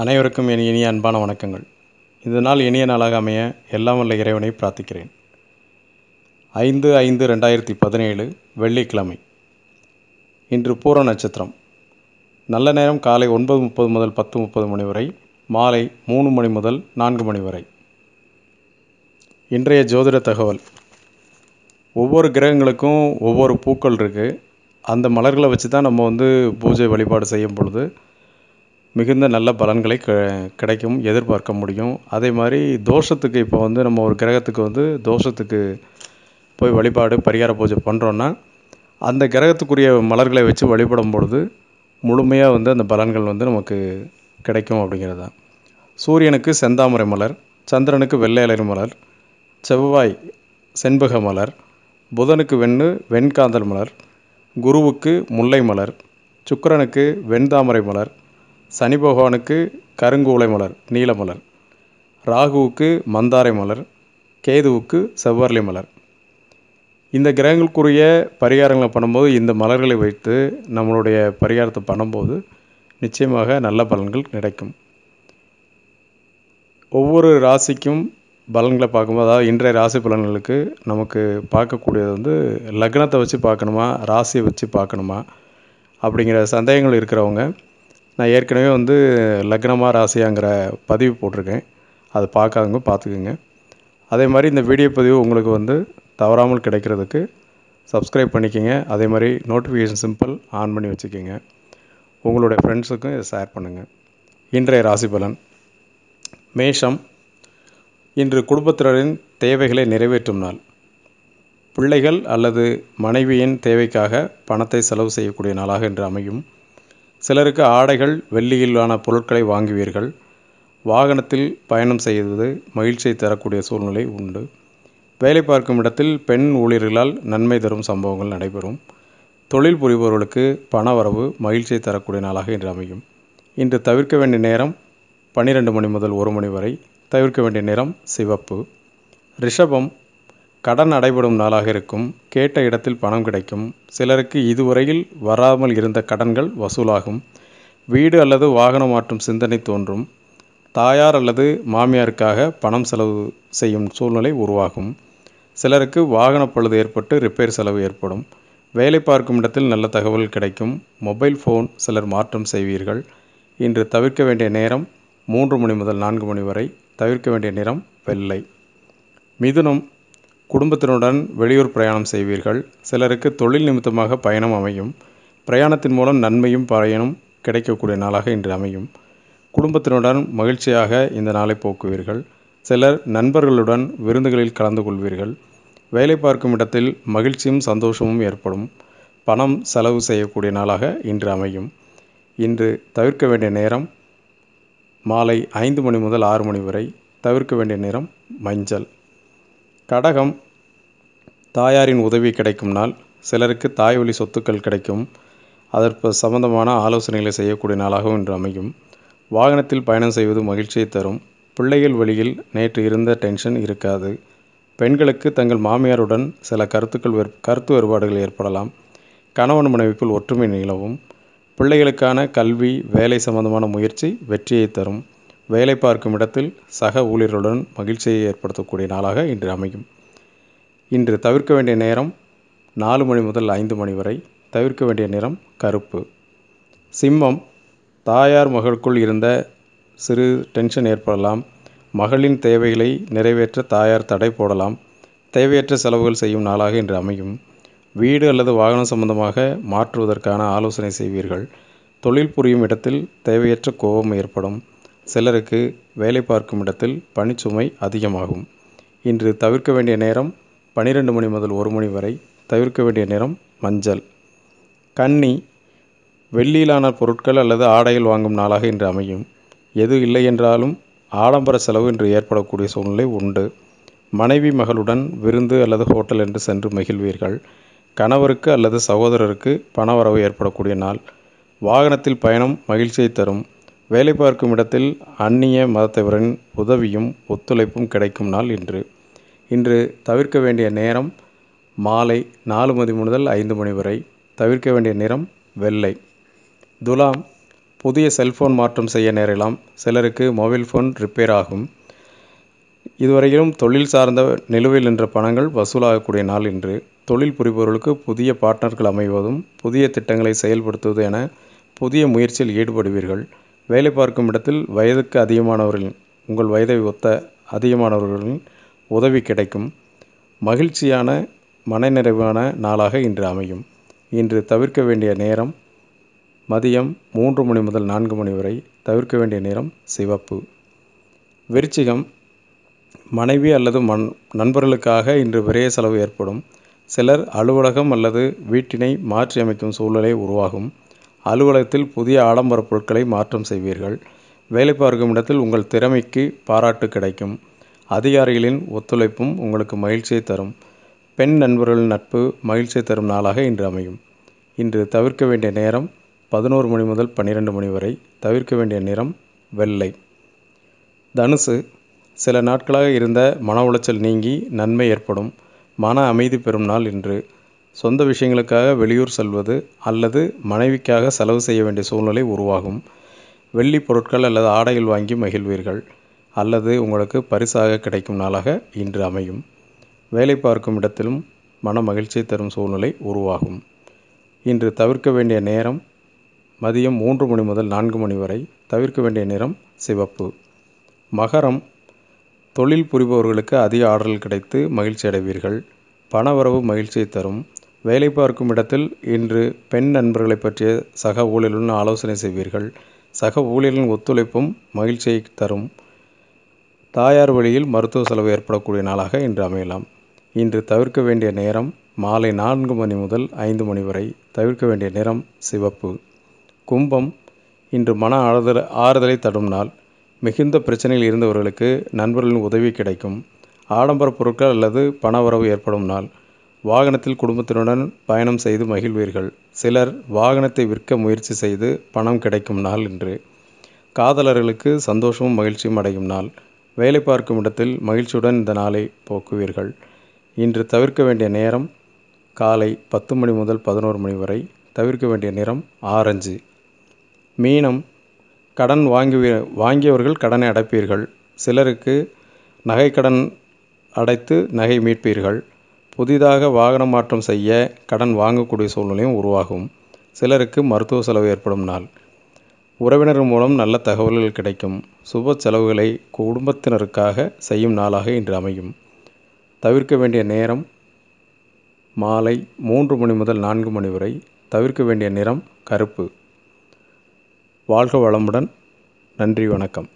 அனைவருக்கும் என் இனிய அன்பான வணக்கங்கள். இந்த நாள் இனிய நாளாக அமைய எல்லாம் வல்ல இறைவனை பிரார்த்திக்கிறேன். ஐந்து ஐந்து ரெண்டாயிரத்தி பதினேழு வெள்ளிக்கிழமை. இன்று பூர நட்சத்திரம். நல்ல நேரம் காலை ஒன்பது முப்பது முதல் பத்து முப்பது மணி வரை மாலை மூணு மணி முதல் நான்கு மணி வரை. இன்றைய ஜோதிட தகவல். ஒவ்வொரு கிரகங்களுக்கும் ஒவ்வொரு பூக்கள் இருக்குது அந்த மலர்களை வச்சு தான் நம்ம வந்து பூஜை வழிபாடு செய்யும் பொழுது மிகுந்த நல்ல பலன்களை க கிடைக்கும் எதிர்பார்க்க முடியும். அதே மாதிரி தோஷத்துக்கு இப்போ வந்து நம்ம ஒரு கிரகத்துக்கு வந்து தோஷத்துக்கு போய் வழிபாடு பரிகார பூஜை பண்ணுறோன்னா அந்த கிரகத்துக்குரிய மலர்களை வச்சு வழிபடும் பொழுது முழுமையாக வந்து அந்த பலன்கள் வந்து நமக்கு கிடைக்கும் அப்படிங்கிறது தான். சூரியனுக்கு செந்தாமரை மலர் சந்திரனுக்கு வெள்ளை இலை மலர் செவ்வாய் செண்பக மலர் புதனுக்கு வெண்ணு வெண்காந்தல் மலர் குருவுக்கு முல்லை மலர் சுக்கரனுக்கு வெண்தாமரை மலர் சனி பகவானுக்கு கருங்கூளை மலர் நீலமலர் ராகுவுக்கு மந்தாரை மலர் கேதுவுக்கு செவ்வரளி மலர். இந்த கிரகங்களுக்குரிய பரிகாரங்களை பண்ணும்போது இந்த மலர்களை வைத்து நம்மளுடைய பரிகாரத்தை பண்ணும்போது நிச்சயமாக நல்ல பலன்கள் கிடைக்கும். ஒவ்வொரு ராசிக்கும் பலன்களை பார்க்கும்போது அதாவது இன்றைய ராசி பலன்களுக்கு நமக்கு பார்க்கக்கூடியது வந்து லக்னத்தை வச்சு பார்க்கணுமா ராசியை வச்சு பார்க்கணுமா அப்படிங்கிற சந்தேகங்கள் இருக்கிறவங்க நான் ஏற்கனவே வந்து லக்னமாக ராசியாங்கிற பதிவு போட்டிருக்கேன். அதை பார்க்காதவங்க பார்த்துக்குங்க. அதே மாதிரி இந்த வீடியோ பதிவு உங்களுக்கு வந்து தவறாமல் கிடைக்கிறதுக்கு சப்ஸ்கிரைப் பண்ணிக்கோங்க. அதே மாதிரி நோட்டிஃபிகேஷன் சிம்பிள் ஆன் பண்ணி வச்சுக்கோங்க. உங்களுடைய ஃப்ரெண்ட்ஸுக்கும் இதை ஷேர் பண்ணுங்கள் இன்றைய ராசி பலன். மேஷம். இன்று குடும்பத்தினரின் தேவைகளை நிறைவேற்றும் நாள். பிள்ளைகள் அல்லது மனைவியின் தேவைக்காக பணத்தை செலவு செய்யக்கூடிய நாளாக இன்று அமையும். சிலருக்கு ஆடைகள் வெள்ளியிலான பொருட்களை வாங்குவீர்கள். வாகனத்தில் பயணம் செய்வது மகிழ்ச்சியை தரக்கூடிய சூழ்நிலை உண்டு. வேலை பார்க்கும் இடத்தில் பெண் ஊழியர்களால் நன்மை தரும் சம்பவங்கள் நடைபெறும். தொழில் புரிபவர்களுக்கு பண வரவு மகிழ்ச்சியை தரக்கூடிய நாளாக இன்று அமையும். இன்று தவிர்க்க வேண்டிய நேரம் பன்னிரெண்டு மணி முதல் ஒரு மணி வரை தவிர்க்க வேண்டிய நிறம் சிவப்பு. ரிஷபம் கடன் அடைபடும் நாளாக இருக்கும் கேட்ட இடத்தில் பணம் கிடைக்கும். சிலருக்கு இதுவரையில் வராமல் இருந்த கடன்கள் வசூலாகும். வீடு அல்லது வாகனம் மாற்றும் சிந்தனை தோன்றும். தாயார் அல்லது மாமியாருக்காக பணம் செலவு செய்யும் சூழ்நிலை உருவாகும். சிலருக்கு வாகன பழுது ஏற்பட்டு ரிப்பேர் செலவு ஏற்படும். வேலை பார்க்கும் இடத்தில் நல்ல தகவல் கிடைக்கும். மொபைல் ஃபோன் சிலர் மாற்றம் செய்வீர்கள். இன்று தவிர்க்க வேண்டிய நேரம் மூன்று மணி முதல் நான்கு மணி வரை தவிர்க்க வேண்டிய நிறம் வெள்ளை. மிதுனம் குடும்பத்தினுடன் வெளியூர் பிரயாணம் செய்வீர்கள். சிலருக்கு தொழில் நிமித்தமாக பயணம் அமையும். பிரயாணத்தின் மூலம் நன்மையும் பயனும் கிடைக்கக்கூடிய நாளாக இன்று அமையும். குடும்பத்தினுடன் மகிழ்ச்சியாக இந்த நாளை போக்குவீர்கள். சிலர் நண்பர்களுடன் விருந்துகளில் கலந்து கொள்வீர்கள். வேலை பார்க்கும் இடத்தில் மகிழ்ச்சியும் சந்தோஷமும் ஏற்படும். பணம் செலவு செய்யக்கூடிய நாளாக இன்று அமையும். இன்று தவிர்க்க வேண்டிய நேரம் மாலை ஐந்து மணி முதல் ஆறு மணி வரை தவிர்க்க வேண்டிய நேரம் மஞ்சள். கடகம் தாயாரின் உதவி கிடைக்கும் நாள் சிலருக்கு தாய் வழி சொத்துக்கள் கிடைக்கும். அதற்கு சம்பந்தமான ஆலோசனைகளை செய்யக்கூடிய நாளாகவும் இன்று அமையும். வாகனத்தில் பயணம் செய்வது மகிழ்ச்சியை தரும். பிள்ளைகள் வழியில் நேற்று இருந்த டென்ஷன் இருக்காது. பெண்களுக்கு தங்கள் மாமியாருடன் சில கருத்துக்கள் வேறு கருத்து வேறுபாடுகள் ஏற்படலாம். கணவன் மனைவிக்குள் ஒற்றுமை நிலவும். பிள்ளைகளுக்கான கல்வி வேலை சம்பந்தமான முயற்சி வெற்றியை தரும். வேலை பார்க்கும் இடத்தில் சக ஊழியர்களுடன் மகிழ்ச்சியை ஏற்படுத்தக்கூடிய நாளாக இன்று அமையும். இன்று தவிர்க்க வேண்டிய நேரம் நாலு மணி முதல் ஐந்து மணி வரை தவிர்க்க வேண்டிய நிறம் கருப்பு. சிம்மம் தாயார் மகளுக்குள் இருந்த சிறு டென்ஷன் ஏற்படலாம். மகளின் தேவைகளை நிறைவேற்ற தாயார் தடை போடலாம். தேவையற்ற செலவுகள் செய்யும் நாளாக இன்று அமையும். வீடு அல்லது வாகனம் சம்பந்தமாக மாற்றுவதற்கான ஆலோசனை செய்வீர்கள். தொழில் புரியும் இடத்தில் தேவையற்ற கோபம் ஏற்படும். சிலருக்கு வேலை பார்க்கும் இடத்தில் பணிச்சுமை அதிகமாகும். இன்று தவிர்க்க வேண்டிய நேரம் பனிரெண்டு மணி முதல் ஒரு மணி வரை தவிர்க்க வேண்டிய நேரம் மஞ்சள். கன்னி வெள்ளியிலான பொருட்கள் அல்லது ஆடைகள் வாங்கும் நாளாக இன்று அமையும். எது இல்லை என்றாலும் ஆடம்பர செலவு இன்று ஏற்படக்கூடிய சூழ்நிலை உண்டு. மனைவி மகளுடன் விருந்து அல்லது ஹோட்டல் என்று சென்று மகிழ்வீர்கள். கணவருக்கு அல்லது சகோதரருக்கு பணவரவு ஏற்படக்கூடிய நாள். வாகனத்தில் பயணம் மகிழ்ச்சியை தரும். வேலை பார்க்கும் இடத்தில் அந்நிய மதத்தவரின் உதவியும் ஒத்துழைப்பும் கிடைக்கும் நாள் இன்று. இன்று தவிர்க்க வேண்டிய நேரம் மாலை நாலு மணி முதல் ஐந்து மணி வரை தவிர்க்க வேண்டிய நிறம் வெள்ளை. துலாம் புதிய செல்ஃபோன் மாற்றம் செய்ய நேரலாம் சிலருக்கு மொபைல் ஃபோன் ரிப்பேர் ஆகும். இதுவரையிலும் தொழில் சார்ந்த நிலுவையில் நின்ற பணங்கள் வசூலாகக்கூடிய நாள் இன்று. தொழில் புரிபவர்களுக்கு புதிய பார்ட்னர்கள் அமைவதும் புதிய திட்டங்களை செயல்படுத்துவது என புதிய முயற்சியில் ஈடுபடுவீர்கள். வேலை பார்க்கும் இடத்தில் வயதுக்கு அதிகமானவர்கள் உங்கள் வயதை ஒத்த அதிகமானவர்களின் உதவி கிடைக்கும். மகிழ்ச்சியான மனநிறைவான நாளாக இன்று அமையும். இன்று தவிர்க்க வேண்டிய நேரம் மதியம் மூன்று மணி முதல் நான்கு மணி வரை தவிர்க்க வேண்டிய நேரம் சிவப்பு. விருச்சிகம். மனைவி அல்லது மண் நண்பர்களுக்காக இன்று விரைய செலவு ஏற்படும். சிலர் அலுவலகம் அல்லது வீட்டினை மாற்றி அமைக்கும் சூழ்நிலை உருவாகும். அலுவலகத்தில் புதிய ஆடம்பர பொருட்களை மாற்றம் செய்வீர்கள். வேலை பார்க்கும் இடத்தில் உங்கள் திறமைக்கு பாராட்டு கிடைக்கும். அதிகாரிகளின் ஒத்துழைப்பும் உங்களுக்கு மகிழ்ச்சியை தரும். பெண் நண்பர்களின் நட்பு மகிழ்ச்சியை தரும் நாளாக இன்று அமையும். இன்று தவிர்க்க வேண்டிய நேரம் பதினோரு மணி முதல் பன்னிரெண்டு மணி வரை தவிர்க்க வேண்டிய நிறம் வெள்ளை. தனுசு சில நாட்களாக இருந்த மன உளைச்சல் நீங்கி நன்மை ஏற்படும். மன அமைதி பெறும் நாள் இன்று. சொந்த விஷயங்களுக்காக வெளியூர் செல்வது அல்லது மனைவிக்காக செலவு செய்ய வேண்டிய சூழ்நிலை உருவாகும். வெள்ளி பொருட்கள் அல்லது ஆடைகள் வாங்கி மகிழ்வீர்கள். அல்லது உங்களுக்கு பரிசாக கிடைக்கும் நாளாக இன்று அமையும். வேலை பார்க்கும் இடத்திலும் மன மகிழ்ச்சி தரும் சூழ்நிலை உருவாகும். இன்று தவிர்க்க வேண்டிய நேரம் மதியம் மூன்று மணி முதல் நான்கு மணி வரை தவிர்க்க வேண்டிய நிறம் சிவப்பு. மகரம் தொழில் புரிபவர்களுக்கு அதிக ஆர்டர்கள் கிடைத்து மகிழ்ச்சி அடைவீர்கள். பணவரவு மகிழ்ச்சியை தரும். வேலை பார்க்கும் இடத்தில் இன்று பெண் நண்பர்களை பற்றிய சக ஊழியர்களுடன் ஆலோசனை செய்வீர்கள். சக ஊழியர்களின் ஒத்துழைப்பும் மகிழ்ச்சியை தரும். தாயார் வழியில் மருத்துவ செலவு ஏற்படக்கூடிய நாளாக இன்று அமையலாம். இன்று தவிர்க்க வேண்டிய நேரம் மாலை நான்கு மணி முதல் ஐந்து மணி வரை தவிர்க்க வேண்டிய நிறம் சிவப்பு. கும்பம் இன்று மன ஆறுதல் ஆறுதலை தடும் நாள். மிகுந்த பிரச்சனையில் இருந்தவர்களுக்கு நண்பர்களின் உதவி கிடைக்கும். ஆடம்பர பொருட்கள் அல்லது பணவரவு ஏற்படும் நாள். வாகனத்தில் குடும்பத்தினுடன் பயணம் செய்து மகிழ்வீர்கள். சிலர் வாகனத்தை விற்க முயற்சி செய்து பணம் கிடைக்கும் நாள் இன்று. காதலர்களுக்கு சந்தோஷமும் மகிழ்ச்சியும் அடையும் நாள். வேலை பார்க்கும் இடத்தில் மகிழ்ச்சியுடன் இந்த நாளை போக்குவீர்கள். இன்று தவிர்க்க வேண்டிய நேரம் காலை பத்து மணி முதல் பதினோரு மணி வரை. தவிர்க்க வேண்டிய நிறம் ஆரஞ்சு. மீனம். கடன் வாங்கி வாங்கியவர்கள் கடனை அடைப்பீர்கள். சிலருக்கு நகைக்கடன் அடைத்து நகை மீட்பீர்கள். புதிதாக வாகனம் மாற்றம் செய்ய கடன் வாங்கக்கூடிய சூழ்நிலையும் உருவாகும். சிலருக்கு மருத்துவ செலவு ஏற்படும் நாள். உறவினர் மூலம் நல்ல தகவல்கள் கிடைக்கும். சுப செலவுகளை குடும்பத்தினருக்காக செய்யும் நாளாக இன்று அமையும். தவிர்க்க வேண்டிய நேரம் மாலை மூன்று மணி முதல் நான்கு மணி வரை தவிர்க்க வேண்டிய நிறம் கருப்பு. வாழ்க வளமுடன். நன்றி வணக்கம்.